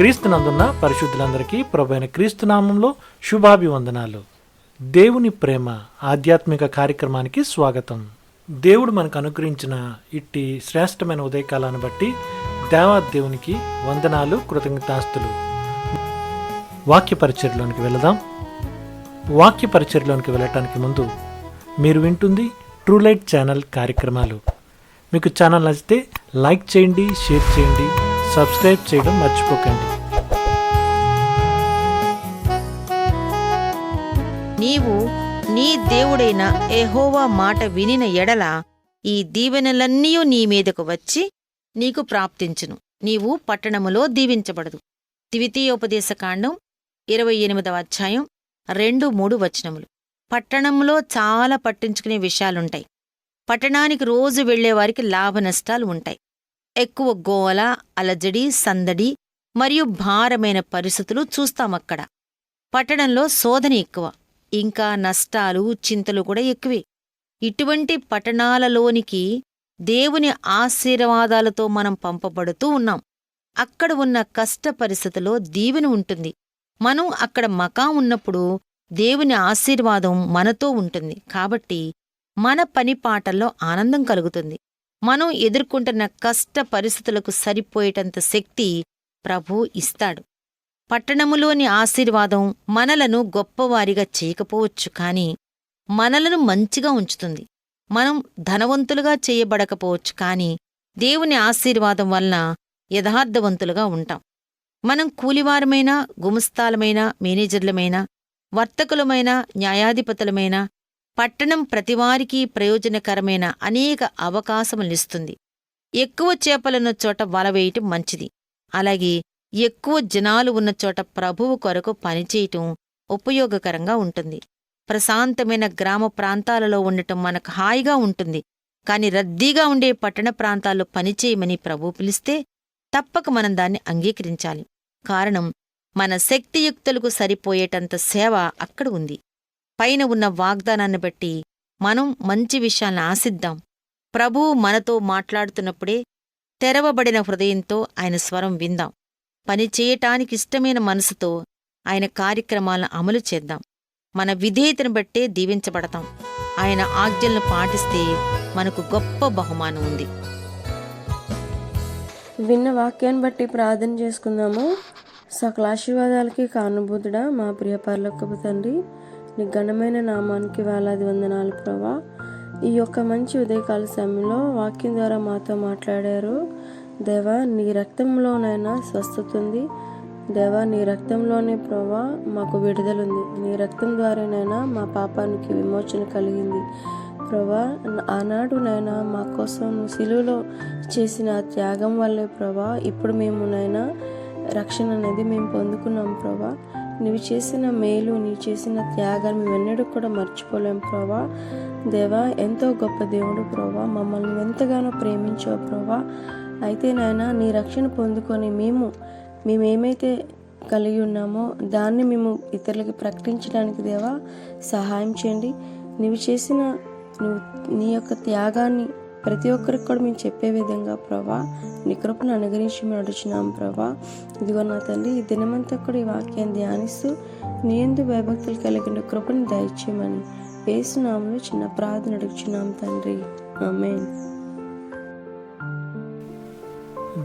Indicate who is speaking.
Speaker 1: క్రీస్తునందున్న పరిశుద్ధులందరికీ ప్రభైన క్రీస్తునామంలో శుభాభివందనాలు. దేవుని ప్రేమ ఆధ్యాత్మిక కార్యక్రమానికి స్వాగతం. దేవుడు మనకు అనుగ్రహించిన ఇట్టి శ్రేష్టమైన ఉదయకాలాన్ని బట్టి దేవాదేవునికి వందనాలు కృతజ్ఞతాస్తులు. వాక్య పరిచర్లోనికి వెళదాం. వాక్య పరిచర్లోనికి వెళ్ళటానికి ముందు మీరు వింటుంది ట్రూ లైట్ ఛానల్ కార్యక్రమాలు. మీకు ఛానల్ నచ్చితే లైక్ చేయండి షేర్ చేయండి సబ్స్క్రైబ్ చేయడం మర్చిపోకండి.
Speaker 2: నీవు నీ దేవుడైన ఎహోవా మాట వినిన ఎడల ఈ దీవెనలన్నీ నీ మీదకు వచ్చి నీకు ప్రాప్తించును. నీవు పట్టణములో దీవించబడదు. ద్వితీయోపదేశకాండం ఇరవై ఎనిమిదవ అధ్యాయం రెండు మూడు వచనములు. పట్టణంలో చాలా పట్టించుకునే విషయాలుంటాయి. పట్టణానికి రోజు వెళ్ళేవారికి లాభనష్టాలు ఉంటాయి. ఎక్కువ గోల అలజడి సందడి మరియు భారమైన పరిస్థితులు చూస్తామక్కడ. పట్టణంలో శోధన ఎక్కువ. ఇంకా నష్టాలు చింతలు కూడా ఎక్కువే. ఇటువంటి పట్టణాలలోనికి దేవుని ఆశీర్వాదాలతో మనం పంపబడుతూ ఉన్నాం. అక్కడ ఉన్న కష్ట పరిస్థితిలో దీవెన ఉంటుంది. మనం అక్కడ మకా ఉన్నప్పుడు దేవుని ఆశీర్వాదం మనతో ఉంటుంది. కాబట్టి మన పని పాటల్లో ఆనందం కలుగుతుంది. మనం ఎదుర్కొంటున్న కష్ట పరిస్థితులకు సరిపోయేటంత శక్తి ప్రభు ఇస్తాడు. పట్టణములోని ఆశీర్వాదం మనలను గొప్పవారిగా చేయకపోవచ్చు కాని మనలను మంచిగా ఉంచుతుంది. మనం ధనవంతులుగా చేయబడకపోవచ్చు కాని దేవుని ఆశీర్వాదం వలన యథార్థవంతులుగా ఉంటాం. మనం కూలివారమైనా గుమస్తాలమైనా మేనేజర్లమైనా వర్తకులమైన న్యాయాధిపతులమైన పట్టణం ప్రతివారికి ప్రయోజనకరమైన అనేక అవకాశములిస్తుంది ఎక్కువ చేపలున్న చోట వల వేయటం మంచిది. అలాగే ఎక్కువ జనాలు ఉన్న చోట ప్రభువు కొరకు పనిచేయటం ఉపయోగకరంగా ఉంటుంది. ప్రశాంతమైన గ్రామ ప్రాంతాలలో ఉండటం మనకు హాయిగా ఉంటుంది. కాని రద్దీగా ఉండే పట్టణ ప్రాంతాల్లో పనిచేయమని ప్రభు పిలిస్తే తప్పక మనం దాన్ని అంగీకరించాలి. కారణం మన శక్తియుక్తులకు సరిపోయేటంత సేవ అక్కడ ఉంది. పైన ఉన్న వాగ్దానాన్ని బట్టి మనం మంచి విషయాలను ఆశిద్దాం. ప్రభువు మనతో మాట్లాడుతున్నప్పుడే తెరవబడిన హృదయంతో ఆయన స్వరం విందాం. పని చేయటానికిష్టమైన మనసుతో ఆయన కార్యక్రమాలను అమలు చేద్దాం. మన విధేయతను బట్టే దీవించబడతాం. ఆయన ఆజ్ఞలను పాటిస్తే మనకు గొప్ప బహుమానం ఉంది.
Speaker 3: విన్న వాక్యాన్ని బట్టి ప్రార్థన చేసుకుందాము. సకల ఆశీర్వాదాలకి కానుభూతుడా మా ప్రియ పరలోకపు తండ్రి నీ ఘనమైన నామానికి వేలాది వందనాలు ప్రభా. ఈ యొక్క మంచి ఉదయకాల సమయంలో వాక్యం ద్వారా మాతో మాట్లాడారు. దేవా నీ రక్తంలోనైనా స్వస్థత ఉంది దేవా నీ రక్తంలోనే ప్రభా మాకు విడుదల ఉంది నీ రక్తం ద్వారానైనా మా పాపానికి విమోచన కలిగింది. ప్రభా ఆనాడు నైనా మా కోసం సిలువలో చేసిన త్యాగం వల్లే ప్రభా ఇప్పుడు మేము నైనా రక్షణ అనేది మేము పొందుకున్నాం ప్రభా నువ్వు చేసిన మేలు నీ చేసిన త్యాగాన్ని మేము ఎన్నడూ కూడా మర్చిపోలేం ప్రభా దేవా ఎంతో గొప్ప దేవుడు ప్రభా మమ్మల్ని ఎంతగానో ప్రేమించావు ప్రభా అయితే నాయన నీ రక్షణ పొందుకొని మేము మేమేమైతే కలిగి ఉన్నామో దాన్ని మేము ఇతరులకి ప్రకటించడానికి దేవా సహాయం చేయండి. నువ్వు చేసిన నువ్వు నీ యొక్క త్యాగాన్ని ప్రతి ఒక్కరికి కూడా మేము చెప్పే విధంగా ప్రభా నీ కృపను అనుగ్రహించి మేము నడుచున్నాం ప్రభా. ఇదిగో నా తండ్రి ఈ దినమంతా కూడా ఈ వాక్యాన్ని ధ్యానిస్తూ నీ ఎందు భయభక్తులు కలిగిన కృపను దయచేయమని వేసునామంలో చిన్న ప్రార్థన అడుగుచున్నాం తండ్రి. ఆమేన్.